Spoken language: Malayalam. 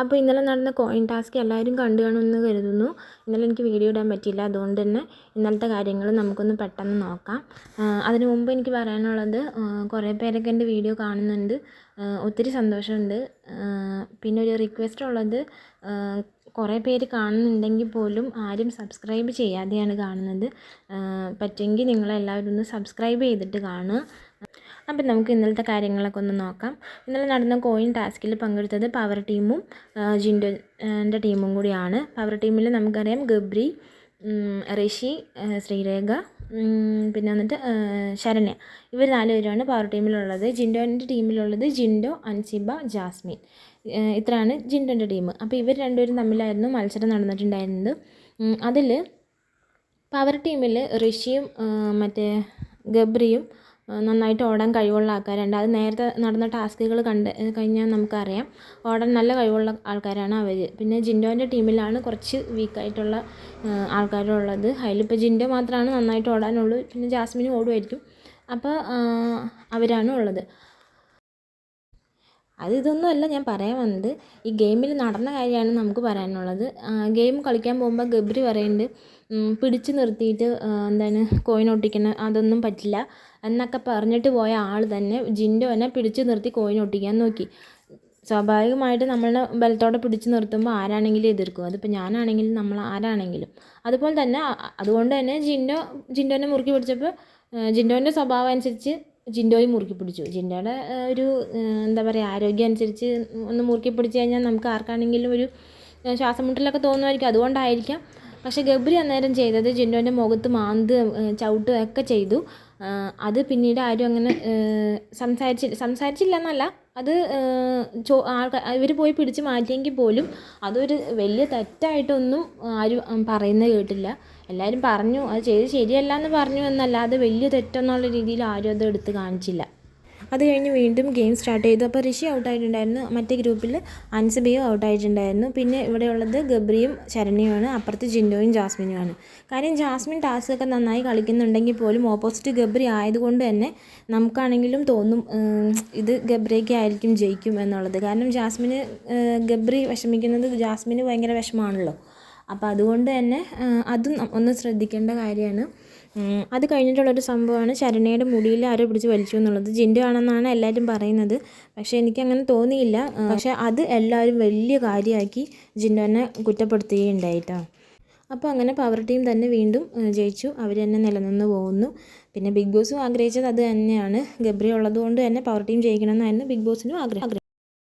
അപ്പോൾ ഇന്നലെ നടന്ന കോയിൻ ടാസ്ക് എല്ലാവരും കണ്ടു കാണുമെന്ന് കരുതുന്നു. ഇന്നലെ എനിക്ക് വീഡിയോ ഇടാൻ പറ്റിയില്ല. അതുകൊണ്ട് തന്നെ ഇന്നലത്തെ കാര്യങ്ങൾ നമുക്കൊന്ന് പെട്ടെന്ന് നോക്കാം. അതിനു മുമ്പ് എനിക്ക് പറയാനുള്ളത് കുറേ പേരൊക്കെ എന്റെ വീഡിയോ കാണുന്നുണ്ട്. ഒത്തിരി സന്തോഷമുണ്ട്. പിന്നെ ഒരു റിക്വസ്റ്റ് ഉള്ളത് കുറേ പേര് കാണുന്നുണ്ടെങ്കിൽ പോലും ആരും സബ്സ്ക്രൈബ് ചെയ്യാതെയാണ് കാണുന്നത്. പറ്റുമെങ്കിൽ നിങ്ങളെല്ലാവരും ഒന്ന് സബ്സ്ക്രൈബ് ചെയ്തിട്ട് കാണുക. അപ്പം നമുക്ക് ഇന്നലത്തെ കാര്യങ്ങളൊക്കെ ഒന്ന് നോക്കാം. ഇന്നലെ നടന്ന കോയിൻ ടാസ്കിൽ പങ്കെടുത്തത് പവർ ടീമും ജിൻഡോന്റെ ടീമും കൂടിയാണ്. പവർ ടീമിൽ നമുക്കറിയാം ഗബ്രി ഋഷി ശ്രീരേഖ പിന്നെ വന്നിട്ട് ശരണ്യ. ഇവർ നാല് പേരാണ് പവർ ടീമിലുള്ളത് ജിൻഡോന്റെ ടീമിലുള്ളത് ജിൻഡോ അൻസിബ ജാസ്മിൻ. ഇത്രയാണ് ജിൻഡോന്റെ ടീം അപ്പോൾ ഇവർ രണ്ടുപേരും തമ്മിലായിരുന്നു മത്സരം നടന്നിട്ടുണ്ടായിരുന്നത്. അതിൽ പവർ ടീമിൽ ഋഷിയും മറ്റേ ഗബ്രിയും നന്നായിട്ട് ഓടാൻ കഴിവുള്ള ആൾക്കാരുണ്ട്. അത് നേരത്തെ നടന്ന ടാസ്കുകൾ കണ്ട് കഴിഞ്ഞാൽ നമുക്കറിയാം. ഓടാൻ നല്ല കഴിവുള്ള ആൾക്കാരാണ് അവർ പിന്നെ ജിൻഡോന്റെ ടീമിലാണ് കുറച്ച് വീക്കായിട്ടുള്ള ആൾക്കാരുള്ളത്. അതിലിപ്പോൾ ജിൻഡോ മാത്രമാണ് നന്നായിട്ട് ഓടാനുള്ളൂ. പിന്നെ ജാസ്മിനും ഓടുമായിരിക്കും. അപ്പോൾ അവരാണ് ഉള്ളത്. അത് ഇതൊന്നുമല്ല ഞാൻ പറയാൻ വന്നത്. ഈ ഗെയിമിൽ നടന്ന കാര്യമാണ് നമുക്ക് പറയാനുള്ളത്. ഗെയിം കളിക്കാൻ പോകുമ്പോൾ ഗബ്രി പറയുന്നുണ്ട് പിടിച്ചു നിർത്തിയിട്ട് എന്താണ് കോയിൻ ഒട്ടിക്കണം അതൊന്നും പറ്റില്ല. എന്നൊക്കെ പറഞ്ഞിട്ട് പോയ ആൾ തന്നെ ജിൻഡോനെ പിടിച്ചു നിർത്തി കോയിൻ ഒട്ടിക്കാൻ നോക്കി. സ്വാഭാവികമായിട്ട് നമ്മളെ ബലത്തോടെ പിടിച്ചു നിർത്തുമ്പോൾ ആരാണെങ്കിലും എതിർക്കും. അതിപ്പോൾ ഞാനാണെങ്കിലും നമ്മൾ ആരാണെങ്കിലും. അതുപോലെ തന്നെ അതുകൊണ്ട് തന്നെ ജിൻഡോ ജിൻഡോനെ മുറുക്കി പിടിച്ചപ്പോൾ ജിൻഡോന്റെ സ്വഭാവം അനുസരിച്ച് ജിൻഡോയും മുറുക്കി പിടിച്ചു. ജിൻഡോയുടെ ഒരു എന്താ പറയുക ആരോഗ്യം അനുസരിച്ച് ഒന്ന് മുറുക്കി പിടിച്ച് കഴിഞ്ഞാൽ നമുക്ക് ആർക്കാണെങ്കിലും ഒരു ശ്വാസം മുട്ടലൊക്കെ തോന്നുമായിരിക്കും. അതുകൊണ്ടായിരിക്കാം പക്ഷേ ഗബ്രി അന്നേരം ചെയ്തത് ജിൻഡോന്റെ മുഖത്ത് മാന്ത് ചവിട്ടുക ഒക്കെ ചെയ്തു. അത് പിന്നീട് ആരും അങ്ങനെ സംസാരിച്ച് സംസാരിച്ചില്ല എന്നല്ല അത് ചോ ആൾക്കാർ ഇവർ പോയി പിടിച്ച് മാറ്റിയെങ്കിൽ പോലും അതൊരു വലിയ തെറ്റായിട്ടൊന്നും ആരും പറയുന്നത് കേട്ടില്ല. എല്ലാവരും പറഞ്ഞു അത് ചെയ്ത് ശരിയല്ല എന്ന് പറഞ്ഞു എന്നല്ലാതെ വലിയ തെറ്റെന്നുള്ള രീതിയിൽ ആരും അത് എടുത്ത് കാണിച്ചില്ല. അത് കഴിഞ്ഞ് വീണ്ടും ഗെയിം സ്റ്റാർട്ട് ചെയ്തു. അപ്പോൾ ഋഷി ഔട്ടായിട്ടുണ്ടായിരുന്നു മറ്റേ ഗ്രൂപ്പിൽ അൻസബിയും ഔട്ടായിട്ടുണ്ടായിരുന്നു പിന്നെ ഇവിടെയുള്ളത് ഗബ്രിയും ശരണ്യുമാണ് അപ്പുറത്ത് ജിൻഡോയും ജാസ്മിനുമാണ്. കാര്യം ജാസ്മിൻ ടാസ്കൊക്കെ നന്നായി കളിക്കുന്നുണ്ടെങ്കിൽ പോലും ഓപ്പോസിറ്റ് ഗബ്രി ആയതുകൊണ്ട് തന്നെ നമുക്കാണെങ്കിലും തോന്നും ഇത് ഗബ്രിയൊക്കെ ആയിരിക്കും ജയിക്കും എന്നുള്ളത്. കാരണം ജാസ്മിന് ഗബ്രി വിഷമിക്കുന്നത് ജാസ്മിന് ഭയങ്കര വിഷമമാണല്ലോ. അപ്പോൾ അതുകൊണ്ട് തന്നെ അതും ഒന്ന് ശ്രദ്ധിക്കേണ്ട കാര്യമാണ്. അത് കഴിഞ്ഞിട്ടുള്ളൊരു സംഭവമാണ് ശരണയുടെ മുടിയിൽ ആരോ പിടിച്ച് വലിച്ചു എന്നുള്ളത്. ജിൻഡു ആണെന്നാണ് എല്ലാവരും പറയുന്നത്. പക്ഷേ എനിക്കങ്ങനെ തോന്നിയില്ല. പക്ഷേ അത് എല്ലാവരും വലിയ കാര്യമാക്കി ജിൻഡുവിനെ കുറ്റപ്പെടുത്തുകയുണ്ടായിട്ടോ. അപ്പോൾ അങ്ങനെ പവർ ടീം തന്നെ വീണ്ടും ജയിച്ചു. അവർ തന്നെ നിലനിന്ന് പോകുന്നു. പിന്നെ ബിഗ് ബോസും ആഗ്രഹിച്ചത് അത് തന്നെയാണ്. ഗബ്രി ഉള്ളതുകൊണ്ട് തന്നെ പവർ ടീം ജയിക്കണമെന്നായിരുന്നു ബിഗ് ബോസിനും ആഗ്രഹം.